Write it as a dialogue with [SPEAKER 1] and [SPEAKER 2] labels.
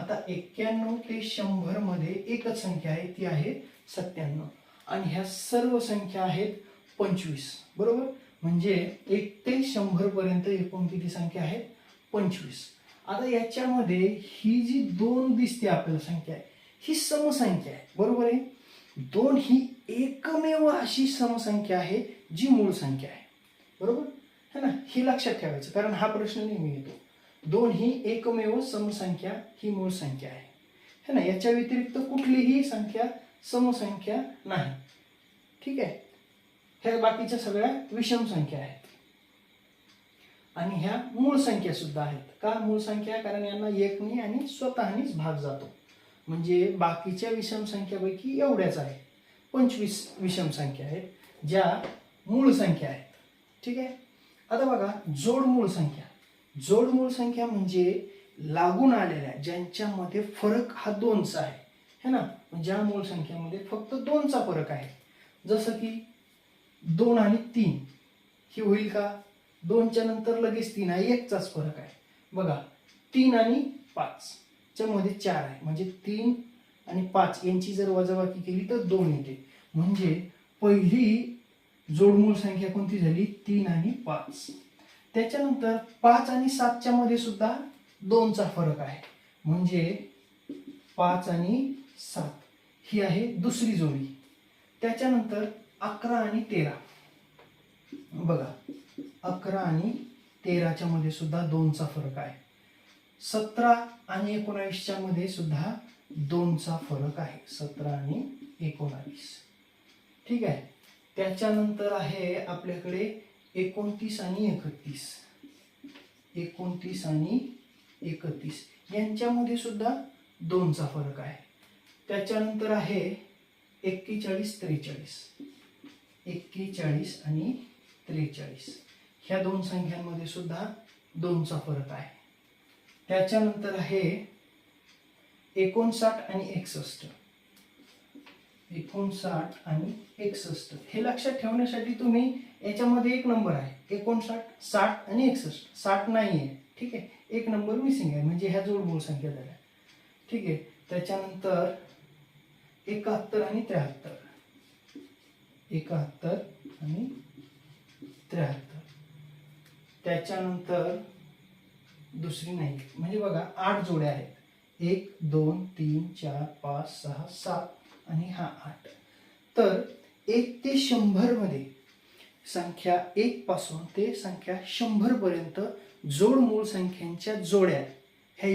[SPEAKER 1] आता एक्क्याण्णव ते शंभरमध्ये एकच संख्या आहे ती आहे सत्त्याण्णव. आणि ह्या सर्व संख्या आहेत पंचवीस बरोबर? म्हणजे एक ते शंभर पर्यंत एकूण किती संख्या आहेत? पंचवीस. आता याच्यामध्ये ही जी दोन दिसते आपल्याला संख्या आहे ही समसंख्या आहे बरोबर आहे? दोन ही एकमेव अशी समसंख्या आहे जी मूळ संख्या आहे बरोबर? है ना? हे लक्षात ठेवायचं कारण हा प्रश्न नेहमी येतो. दोन ही एकमेव समसंख्या ही मूळ संख्या आहे. है ना? याच्या व्यतिरिक्त कुठलीही संख्या समसंख्या नाही. ठीक आहे? ह्या बाकीच्या सगळ्या विषम संख्या आहेत. आणि ह्या मूळ संख्या सुद्धा आहेत. का मूळ संख्या? कारण यांना एकने आणि स्वतःनीच भाग जातो. म्हणजे बाकीच्या विषम संख्यापैकी एवढ्याच आहे पंचवीस विषम संख्या आहेत ज्या मूळ संख्या आहेत. ठीक आहे? आता बघा जोड मूळ संख्या. जोडमूळ संख्या म्हणजे लागून आलेल्या ज्यांच्यामध्ये फरक हा दोनचा आहे. है ना? ज्या मूळ संख्येमध्ये फक्त दोनचा फरक आहे. जसं की दोन आणि तीन ही होईल का? दोनच्या नंतर लगेच तीन आहे एकचाच फरक आहे. बघा तीन आणि पाचच्या मध्ये चार आहे. म्हणजे तीन आणि पाच यांची जर वजाबाकी केली तर दोन येते. म्हणजे पहिली जोडमूळ संख्या कोणती झाली? तीन आणि पाच. त्याच्यानंतर पाच आणि सातच्या मध्ये सुद्धा दोनचा फरक आहे. म्हणजे पाच आणि सात. ही आहे दुसरी जोडी. त्याच्यानंतर अकरा आणि तेरा. बघा अकरा आणि तेराच्या मध्ये सुद्धा दोनचा फरक आहे. सतरा आणि एकोणावीसच्या मध्ये सुद्धा दोनचा फरक आहे. सतरा आणि एकोणावीस. ठीक आहे? त्याच्यानंतर आहे आपल्याकडे एकोणतीस आणि एकतीस. एकोणतीस आणि एकतीस. यांच्यामध्ये सुद्धा दोनचा फरक आहे. त्याच्यानंतर आहे एक्केचाळीस त्रेचाळीस. एक्केचाळीस आणि त्रेचाळीस. ह्या दोन संख्यांमध्ये सुद्धा दोनचा फरक आहे. त्याच्यानंतर आहे एकोणसाठ आणि एकसष्ट. एकोणसाठ आणि एकसष्ट. हे लक्षात ठेवण्यासाठी तुम्ही याच्यामध्ये एक नंबर आहे. एकोणसाठ साठ आणि एकसष्ट. साठ नाही आहे. ठीक आहे? एक नंबर मिसिंग आहे. म्हणजे ह्या जोड मूळ संख्या झाल्या. ठीक आहे? त्याच्यानंतर एकाहत्तर आणि त्र्याहत्तर. एकाहत्तर आणि त्र्याहत्तर. त्याच्यानंतर दुसरी नाही. म्हणजे बघा आठ जोड्या आहेत. एक दोन तीन चार पाच सहा सात. आणि हा आठ. तर एक ते शंभरमध्ये संख्या एक पासून ते संख्या शंभरपर्यंत जोड मूळ संख्यांच्या जोड्या ह्या